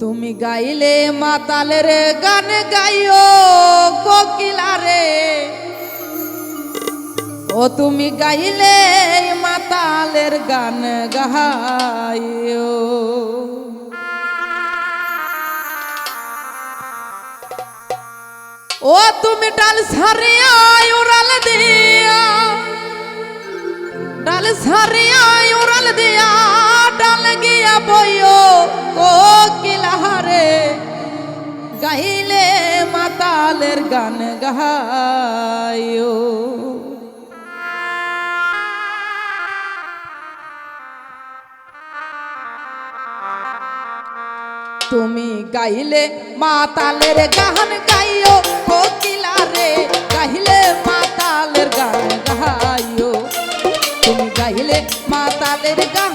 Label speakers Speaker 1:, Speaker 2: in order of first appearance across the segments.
Speaker 1: তুমি গাইলে মাতালের গান গাইও কোকিলারে। ও তুমি গাইলে মাতালের গান গাইও। ও তুমি ডাল সারিয়া উড়াল দিয়া, ডাল সারিয়া উড়াল দিয়া। ডাল গিয়া বইও কোকিলারে গাইলে মাতালের গান গাইও তুমি গাইলে মাতালের গান গাইও কোকিলারে গাইলে মাতালের গান গাইও তুমি গাইলে মাতালের গান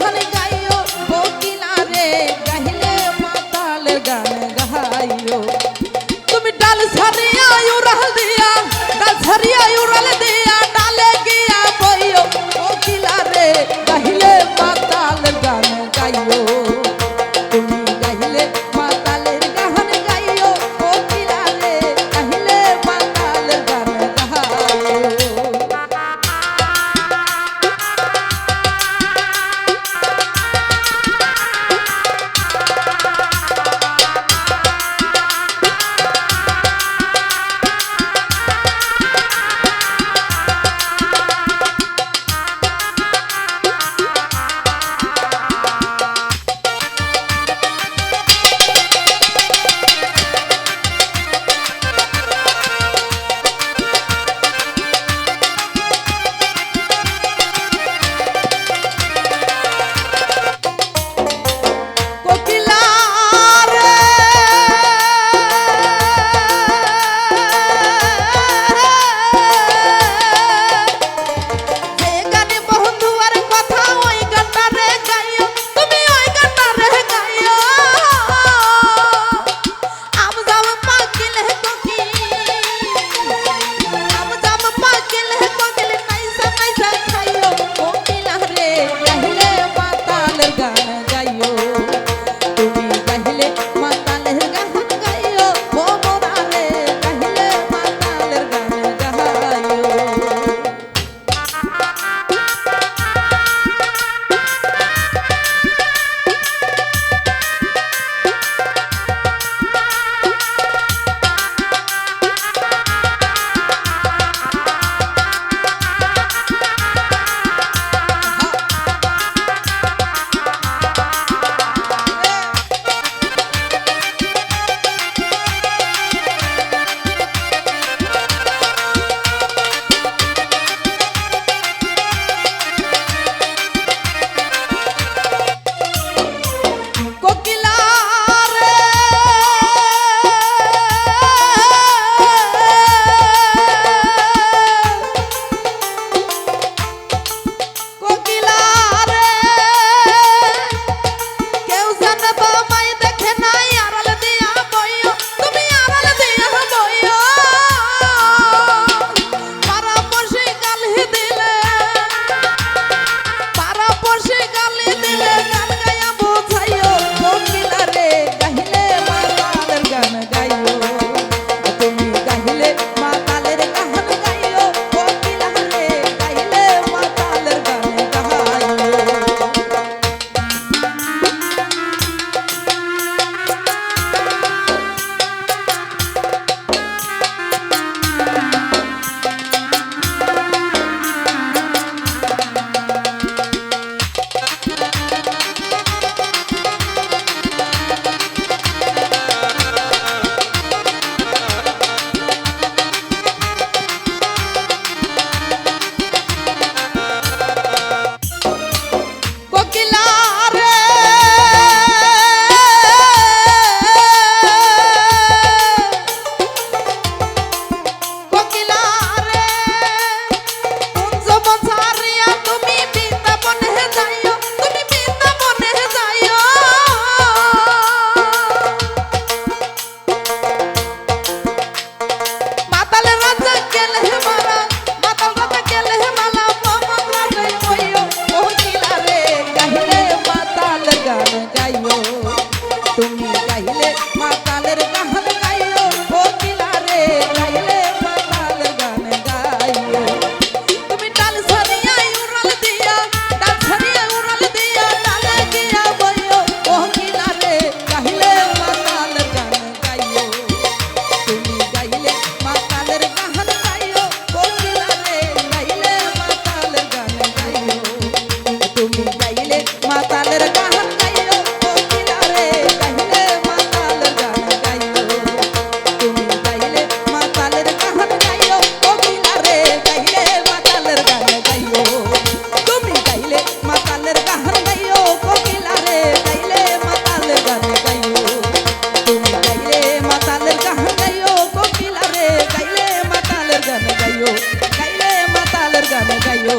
Speaker 1: গাইও গাইলে মাতালের গানে গাইও